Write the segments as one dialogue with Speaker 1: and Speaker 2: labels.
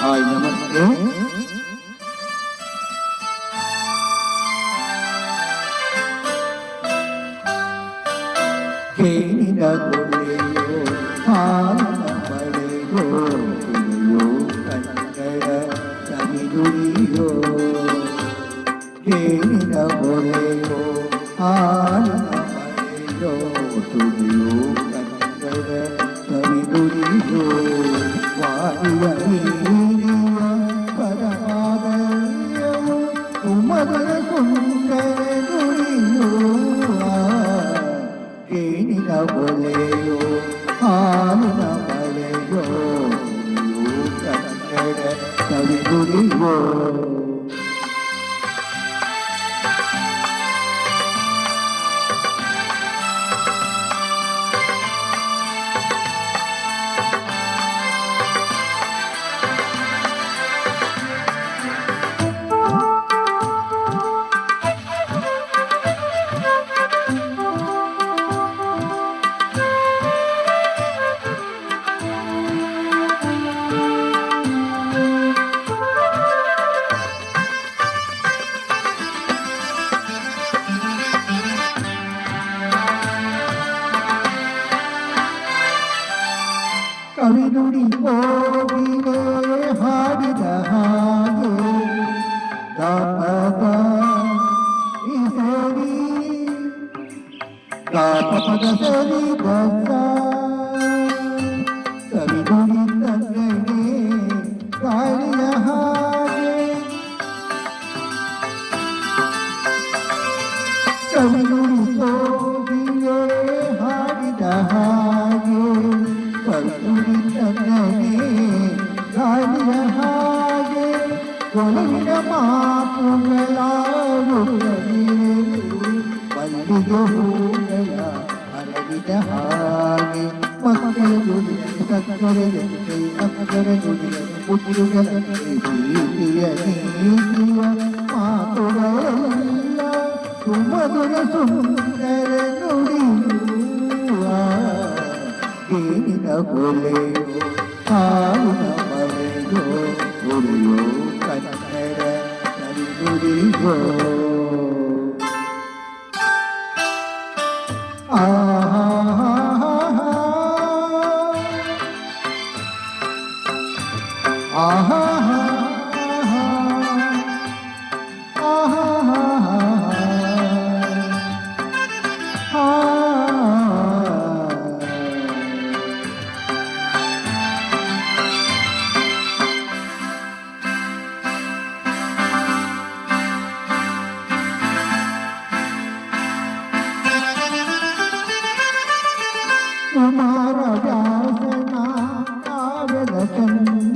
Speaker 1: Hi ನಮಸ್ತೆ ಕೇಳಿದ ಕೊಡೆಯೋ ಹಾಲಿನ ಪಡೆಯೋ ಕುಡಿಯೋ ಕನ್ನಡ ಸವಿದುಡಿಯೋ ಕೇಳಿದ ಕೊಡೆಯೋ ಹಾಲಿನ ಪಡೆಯೋ ತುಡಿಯೋ ಕನ್ನಡ কবি কবি বিদুরি ও বিনে হারি জাহাগে তাপা ইসরি তাপা দসরি দসা সবিদুরি তসরে কারি জাহাগে সবিদুরি ও বিনে হারি জাহাগে സുമധുര സുന്ദര നുടി പോലെയോ ആവുന്ന മലയോ കന്നര നൽകുകയോ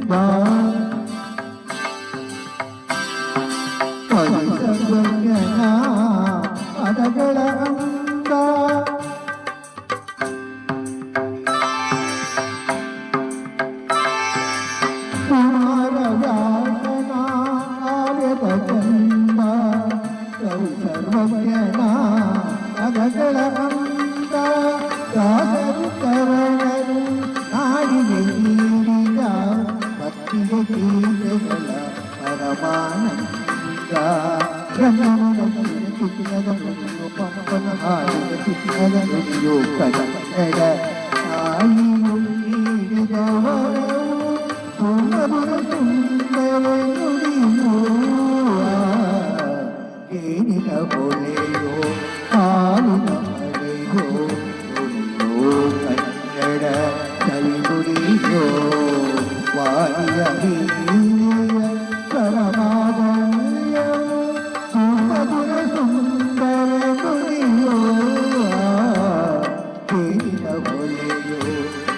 Speaker 1: Bye. ആയിരത്തി ಕೇಳಿದ ಬೊಲೆಯೋ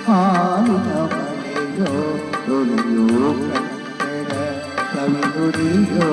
Speaker 1: ಹಾಲಿನ ಮಳೆಯೋ ನುಡಿಯೋ ಕನ್ನಡ ಕವಿನುಡಿಯೋ